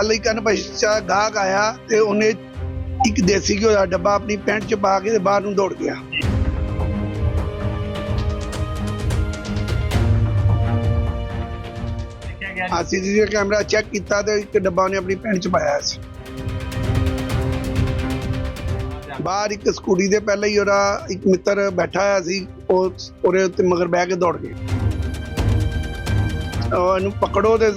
ਕੱਲ ਇੱਕ ਅਨਪਛਾਤਾ ਗਾਹਕ ਆਇਆ ਤੇ ਉਹਨੇ ਇੱਕ ਦੇਸੀ ਘਿਓ ਦਾ ਡੱਬਾ ਆਪਣੀ ਪੈਂਟ 'ਚ ਪਾ ਕੇ ਤੇ ਬਾਹਰ ਨੂੰ ਦੌੜ ਗਿਆ। ਅਸੀਂ ਜੀ ਕੈਮਰਾ ਚੈੱਕ ਕੀਤਾ ਤੇ ਇੱਕ ਡੱਬਾ ਉਹਨੇ ਆਪਣੀ ਪੈਂਟ 'ਚ ਪਾਇਆ ਸੀ। ਬਾਹਰ ਇੱਕ ਸਕੂਟੀ ਦੇ ਪਹਿਲਾਂ ਹੀ ਉਹਦਾ ਇੱਕ ਮਿੱਤਰ ਬੈਠਾ ਹੋਇਆ ਸੀ, ਉਹ ਉਹਦੇ ਉੱਤੇ ਮਗਰ ਬਹਿ ਕੇ ਦੌੜ ਗਏ। ਇਹਨੂੰ ਪਕੜੋ ਤੇ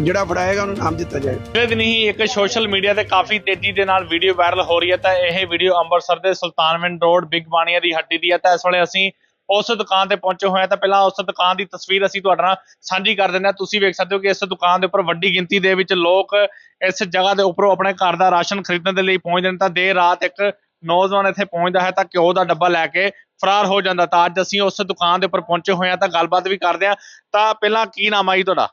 ਜਿਹੜਾ ਫੜਾਏਗਾ ਉਹਨੂੰ ਨਾਮ ਦਿੱਤਾ ਜਾਏ। ਪਿਛਲੇ ਦਿਨ ਹੀ ਇੱਕ ਸੋਸ਼ਲ ਮੀਡੀਆ ਤੇ ਕਾਫੀ ਤੇਜ਼ੀ ਦੇ ਨਾਲ ਵੀਡੀਓ ਵਾਇਰਲ ਹੋ ਰਹੀ ਹੈ, ਤਾਂ ਇਹ ਵੀਡੀਓ ਅੰਮ੍ਰਿਤਸਰ ਦੇ ਸੁਲਤਾਨਵਿੰਡ ਰੋਡ, ਬਿਗ ਬਾਣੀਆ ਦੀ ਹੱਟੀ ਦੀ ਹੈ। ਤਾਂ ਇਸ ਵੇਲੇ ਅਸੀਂ ਉਸ ਦੁਕਾਨ ਤੇ ਪਹੁੰਚੇ ਹੋਏ ਹਾਂ। ਤਾਂ ਪਹਿਲਾਂ ਉਸ ਦੁਕਾਨ ਦੀ ਤਸਵੀਰ ਅਸੀਂ ਤੁਹਾਡੇ ਨਾਲ ਸਾਂਝੀ ਕਰ ਦਿੰਦੇ ਹਾਂ। ਤੁਸੀਂ ਵੇਖ ਸਕਦੇ ਹੋ ਕਿ ਇਸ ਦੁਕਾਨ ਦੇ ਉੱਪਰ ਵੱਡੀ ਗਿਣਤੀ ਦੇ ਵਿੱਚ ਲੋਕ ਇਸ ਜਗ੍ਹਾ ਦੇ ਉੱਪਰੋਂ ਆਪਣੇ ਘਰ ਦਾ ਰਾਸ਼ਨ ਖਰੀਦਣ ਦੇ ਲਈ ਪਹੁੰਚਦੇ ਨੇ। ਤਾਂ ਦੇਰ ਰਾਤ ਇੱਕ ਨੌਜਵਾਨ ਇੱਥੇ ਪਹੁੰਚਦਾ ਹੈ ਤਾਂ ਘਿਓ ਦਾ ਡੱਬਾ ਲੈ ਕੇ ਫਰਾਰ ਹੋ ਜਾਂਦਾ ਤਾਂ ਅੱਜ ਅਸੀਂ ਉਸ ਦੁਕਾਨ ਦੇ ਉੱਪਰ ਪਹੁੰਚੇ ਹੋਏ ਹਾਂ ਤਾਂ ਗੱਲਬਾਤ ਵੀ ਕਰਦੇ ਹਾਂ। ਤਾਂ ਪਹਿਲਾਂ ਕੀ ਨਾਮ ਆ ਜੀ ਤੁਹਾਡਾ?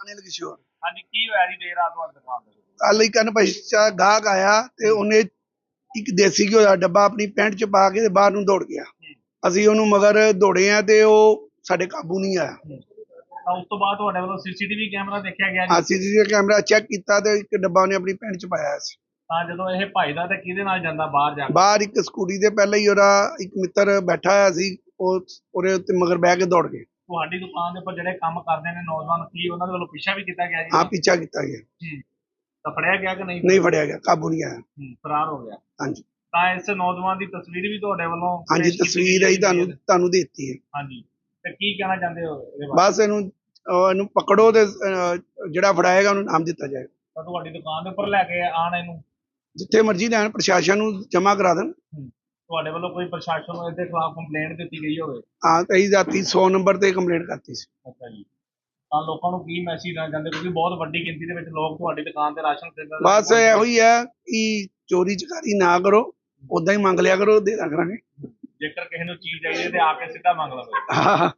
ਅਨਿਲ ਕਿਸ਼ੋਰ। ਹਾਂਜੀ ਕੀ ਹੋਇਆ ਜੀ ਦੇਰ ਰਾਤ ਤੁਹਾਡੀ ਦੁਕਾਨ ਤੇ? ਕੱਲ ਇੱਕ ਅਨਪਛਾਤਾ ਗਾਹਕ ਆਇਆ ਤੇ ਉਹਨੇ ਇੱਕ ਦੇਸੀ ਘਿਓ ਦਾ ਡੱਬਾ ਆਪਣੀ ਪੈਂਟ 'ਚ ਪਾ ਕੇ ਤੇ ਬਾਹਰ ਨੂੰ ਦੌੜ ਗਿਆ। ਅਸੀਂ ਉਹਨੂੰ ਮਗਰ ਦੌੜੇ ਆ ਤੇ ਉਹ ਸਾਡੇ ਕਾਬੂ ਨਹੀਂ ਆਇਆ। ਤਾਂ ਉਸ ਤੋਂ ਬਾਅਦ ਤੁਹਾਡੇ ਵੱਲੋਂ ਸੀਸੀਟੀਵੀ ਕੈਮਰਾ ਦੇਖਿਆ ਗਿਆ ਜੀ? ਅਸੀਂ ਜੀ ਕੈਮਰਾ ਚੈੱਕ ਕੀਤਾ ਤੇ ਇੱਕ ਡੱਬਾ ਉਹਨੇ ਆਪਣੀ ਪੈਂਟ 'ਚ ਪਾਇਆ ਸੀ। ਤਾਂ ਜਦੋਂ ਇਹ ਭਾਈ ਦਾ ਤੇ ਕਿਹਦੇ ਨਾਲ ਜਾਂਦਾ ਬਾਹਰ ਜਾ ਕੇ? ਬਾਹਰ ਇੱਕ ਸਕੂਟੀ ਦੇ ਪਹਿਲਾਂ ਹੀ ਉਹਦਾ ਇੱਕ ਮਿੱਤਰ ਬੈਠਾ ਹੋਇਆ ਸੀ ਉਹ ਉਹਦੇ ਉੱਤੇ ਮਗਰ ਬਹਿ ਕੇ ਦੌੜ ਗਏ। ਤੁਹਾਡੀ ਦੁਕਾਨ ਦੇ ਉੱਪਰ ਜਿਹੜੇ ਕੰਮ ਕਰਦੇ ਨੇ ਨੌਜਵਾਨ ਕੀ ਉਹਨਾਂ ਦੇ ਵੱਲੋਂ ਪਿੱਛਾ ਵੀ ਕੀਤਾ ਗਿਆ ਜੀ? ਹਾਂ ਪਿੱਛਾ ਕੀਤਾ ਗਿਆ। ਹੂੰ। ਤਾਂ ਫੜਿਆ ਗਿਆ ਕਿ ਨਹੀਂ ਨਹੀਂ ਫੜਿਆ ਗਿਆ ਕਾਬੂ ਨਹੀਂ ਆਇਆ। ਹੂੰ, ਫਰਾਰ ਹੋ ਗਿਆ। ਹਾਂਜੀ। ਤਾਂ ਇਸ ਨੌਜਵਾਨ ਦੀ ਤਸਵੀਰ ਵੀ ਤੁਹਾਡੇ ਵੱਲੋਂ ਹਾਂਜੀ ਪੇਸ਼ ਕੀਤੀ ਤਸਵੀਰ ਗਈ ਹੈ ਤੁਹਾਨੂੰ ਤੁਹਾਨੂੰ ਦਿੱਤੀ ਹੈ। ਹਾਂਜੀ। ਤੇ ਕੀ ਕਹਿਣਾ ਚਾਹੁੰਦੇ ਹੋ ਇਹਦੇ ਬਾਰੇ? ਬਸ ਇਹਨੂੰ ਉਹ ਇਹਨੂੰ ਪਕੜੋ ਤੇ ਅਹ, ਜਿਹੜਾ ਫੜਾਏਗਾ ਉਹਨੂੰ ਨਾਮ ਦਿੱਤਾ ਜਾਏ ਤਾਂ ਤੁਹਾਡੀ ਦੁਕਾਨ ਦੇ ਉੱਪਰ ਲੈ ਕੇ ਆਣ ਇਹਨੂੰ? ਜਿੱਥੇ ਮਰਜ਼ੀ ਲੈਣ ਪ੍ਰਸ਼ਾਸਨ ਨੂੰ ਜਮ੍ਹਾਂ ਕਰਾ ਦੇਣ। ਤੁਹਾਡੇ ਵੱਲੋਂ ਕੋਈ ਪ੍ਰਸ਼ਾਸਨ ਨੂੰ ਇਹਦੇ ਖਿਲਾਫ ਕੰਪਲੇਂਟ ਦਿੱਤੀ ਗਈ ਹੋਵੇ? ਹਾਂ ਅਸੀਂ ਰਾਤੀ 100 ਨੰਬਰ ਤੇ ਕੰਪਲੇਂਟ ਕਰਤੀ ਸੀ। ਅੱਛਾ ਜੀ। ਤਾਂ ਲੋਕਾਂ ਨੂੰ ਕੀ ਮੈਸੇਜ ਦੇਣਾ ਚਾਹੁੰਦੇ? ਕਿਉਂਕਿ ਬਹੁਤ ਵੱਡੀ ਗਿਣਤੀ ਦੇ ਵਿੱਚ ਲੋਕ ਤੁਹਾਡੀ ਦੁਕਾਨ ਤੇ ਰਾਸ਼ਨ ਖਰੀਦਣ ਬਸ। ਇਹੋ ਹੀ ਹੈ ਕਿ ਚੋਰੀ ਚਕਾਰੀ ਨਾ ਕਰੋ ਉਦਾਂ ਹੀ ਮੰਗ ਲਿਆ ਕਰੋ ਦੇ ਦਿਆ ਕਰਾਂਗੇ। ਜੇਕਰ ਕਿਸੇ ਨੂੰ ਚੀਜ਼ ਚਾਹੀਦੀ ਹੈ ਤੇ ਆ ਕੇ ਸਿੱਧਾ ਮੰਗ ਲਵੇ ਹਾਂ।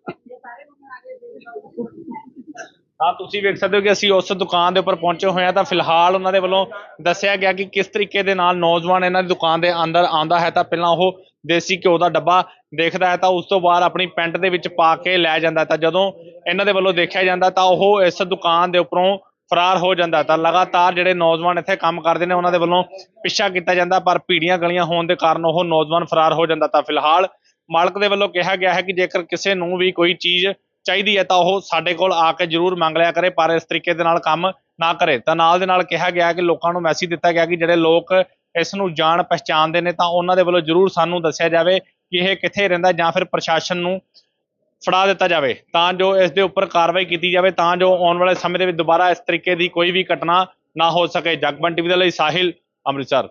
ਤਾਂ ਤੁਸੀਂ ਵੇਖ ਸਕਦੇ ਹੋ ਕਿ ਅਸੀਂ ਉਸ ਦੁਕਾਨ ਦੇ ਉੱਪਰ ਪਹੁੰਚੇ ਹੋਏ ਹਾਂ ਤਾਂ ਫਿਲਹਾਲ ਉਹਨਾਂ ਦੇ ਵੱਲੋਂ ਦੱਸਿਆ ਗਿਆ ਕਿ ਕਿਸ ਤਰੀਕੇ ਦੇ ਨਾਲ ਨੌਜਵਾਨ ਇਹਨਾਂ ਦੀ ਦੁਕਾਨ ਦੇ ਅੰਦਰ ਆਂਦਾ ਹੈ ਤਾਂ ਪਹਿਲਾਂ ਉਹ ਦੇਸੀ ਘਿਓ ਦਾ ਡੱਬਾ ਦੇਖਦਾ ਹੈ ਤਾਂ ਉਸ ਤੋਂ ਬਾਅਦ ਆਪਣੀ ਪੈਂਟ ਦੇ ਵਿੱਚ ਪਾ ਕੇ ਲੈ ਜਾਂਦਾ ਤਾਂ ਜਦੋਂ ਇਹਨਾਂ ਦੇ ਵੱਲੋਂ ਦੇਖਿਆ ਜਾਂਦਾ ਤਾਂ ਉਹ ਇਸ ਦੁਕਾਨ ਦੇ ਉੱਪਰੋਂ ਫਰਾਰ ਹੋ ਜਾਂਦਾ ਤਾਂ ਲਗਾਤਾਰ ਜਿਹੜੇ ਨੌਜਵਾਨ ਇੱਥੇ ਕੰਮ ਕਰਦੇ ਨੇ ਉਹਨਾਂ ਦੇ ਵੱਲੋਂ ਪਿੱਛਾ ਕੀਤਾ ਜਾਂਦਾ ਪਰ ਭੀੜੀਆਂ ਗਲੀਆਂ ਹੋਣ ਦੇ ਕਾਰਨ ਉਹ ਨੌਜਵਾਨ ਫਰਾਰ ਹੋ ਜਾਂਦਾ ਤਾਂ ਫਿਲਹਾਲ ਮਾਲਕ ਦੇ ਵੱਲੋਂ ਕਿਹਾ ਗਿਆ ਹੈ ਕਿ ਜੇਕਰ ਕਿਸੇ ਨੂੰ ਵੀ ਕੋਈ ਚੀਜ਼ ਚਾਹੀਦੀ ਹੈ ਤਾਂ ਉਹ ਸਾਡੇ ਕੋਲ ਆ ਕੇ ਜ਼ਰੂਰ ਮੰਗ ਲਿਆ ਕਰੇ, ਪਰ ਇਸ ਤਰੀਕੇ ਦੇ ਨਾਲ ਕੰਮ ਨਾ ਕਰੇ। ਤਾਂ ਨਾਲ ਦੇ ਨਾਲ ਕਿਹਾ ਗਿਆ ਕਿ ਲੋਕਾਂ ਨੂੰ ਮੈਸੇਜ ਦਿੱਤਾ ਗਿਆ ਕਿ ਜਿਹੜੇ ਲੋਕ ਇਸ ਨੂੰ ਜਾਣ ਪਛਾਣਦੇ ਨੇ ਤਾਂ ਉਹਨਾਂ ਦੇ ਵੱਲੋਂ ਜ਼ਰੂਰ ਸਾਨੂੰ ਦੱਸਿਆ ਜਾਵੇ ਕਿ ਇਹ ਕਿੱਥੇ ਰਹਿੰਦਾ ਜਾਂ ਫਿਰ ਪ੍ਰਸ਼ਾਸਨ ਨੂੰ ਫੜਾ ਦਿੱਤਾ ਜਾਵੇ। ਤਾਂ ਜੋ ਇਸ ਦੇ ਉੱਪਰ ਕਾਰਵਾਈ ਕੀਤੀ ਜਾਵੇ, ਤਾਂ ਜੋ ਆਉਣ ਵਾਲੇ ਸਮੇਂ ਦੇ ਵਿੱਚ ਦੁਬਾਰਾ ਇਸ ਤਰੀਕੇ ਦੀ ਕੋਈ ਵੀ ਘਟਨਾ ਨਾ ਹੋ ਸਕੇ। ਜਗਬਨ ਟੀਵੀ ਦੇ ਲਈ ਸਾਹਿਲ ਅੰਮ੍ਰਿਤਸਰ।